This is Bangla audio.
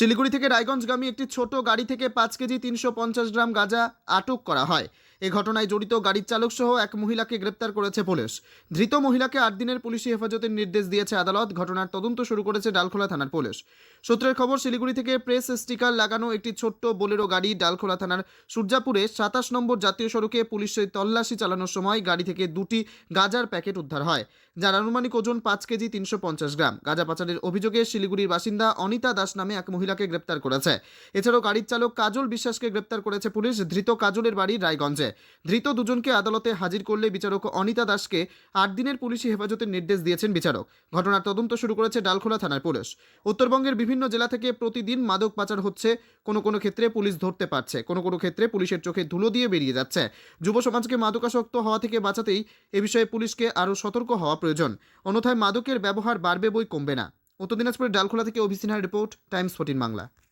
শিলিগুড়ি থেকে রায়গঞ্জগামী একটি ছোট গাড়ি থেকে পাঁচ কেজি তিনশো পঞ্চাশ গ্রাম গাঁজা আটক করা হয়। এ ঘটনায় জড়িত গাড়ির চালক সহ এক মহিলাকে গ্রেপ্তার করেছে পুলিশ। ধৃত মহিলাকে আট দিনের পুলিশি হেফাজতের নির্দেশ দিয়েছে আদালত। ঘটনার তদন্ত শুরু করেছে ডালখোলা থানার পুলিশ। সূত্রের খবর, শিলিগুড়ি থেকে প্রেস স্টিকার লাগানো একটি ছোট্ট বোলেরো গাড়ি ডালখোলা থানার সূর্যাপুরে সাতাশ নম্বর জাতীয় সড়কে পুলিশের তল্লাশি চালানোর সময় গাড়ি থেকে দুটি গাজার প্যাকেট উদ্ধার হয়, যার আনুমানিক ওজন পাঁচ কেজি তিনশো পঞ্চাশ গ্রাম। গাঁজা পাচারের অভিযোগে শিলিগুড়ির বাসিন্দা অনিতা দাস নামে এক মহিলাকে গ্রেপ্তার করেছে। এছাড়াও গাড়ির চালক কাজল বিশ্বাসকে গ্রেপ্তার করেছে পুলিশ। ধৃত কাজলের বাড়ি রায়গঞ্জে। ধৃত দুজনকে আদালতে হাজির করলে বিচারক অনিতা দাসকে আট দিনের পুলিশি হেফাজতের নির্দেশ দিয়েছেন বিচারক। ঘটনার তদন্ত শুরু করেছে ডালখোলা থানার পুলিশ। উত্তরবঙ্গের বিভিন্ন জেলা থেকে প্রতিদিন মাদক পাচার হচ্ছে। কোনো কোনো ক্ষেত্রে পুলিশ ধরতে পারছে। কোনো কোনো ক্ষেত্রে পুলিশের চোখে ধুলো দিয়ে বেরিয়ে যাচ্ছে। যুব সমাজকে মাদকাসক্ত হওয়া থেকে বাঁচাতেই এ বিষয়ে পুলিশকে আরও সতর্ক হওয়া প্রয়োজন। অন্যথায় মাদকের ব্যবহার বাড়বে বই কমবে না। উত্তর দিনাজপুরের ডালখোলা থেকে অভিসিনহার report, Times fourteen Bangla.